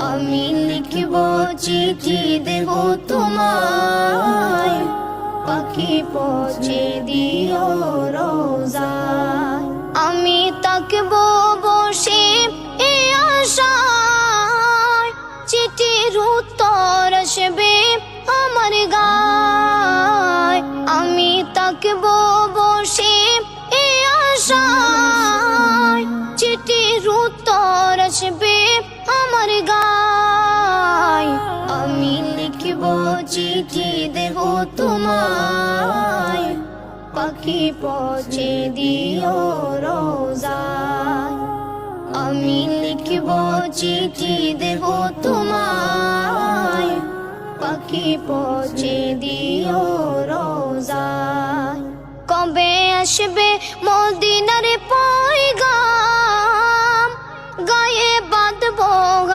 আমি লিখব চিঠি দেব তোমায়। পাখি পৌঁছে দিও রোজায়। আমি তাকব বসে এ আশায়। চিঠির উত্তর আসবে আমার গায়। আমি তাকব চিঠি দেব তোমায়। পাখি পৌঁছে দিও রোজায়। আমি লিখব চিঠি দেব তোমায়। পাখি পৌঁছে দিও রোজায়। কবে আসবে মদিনার পয়গাম? গায়ে বাঁধবো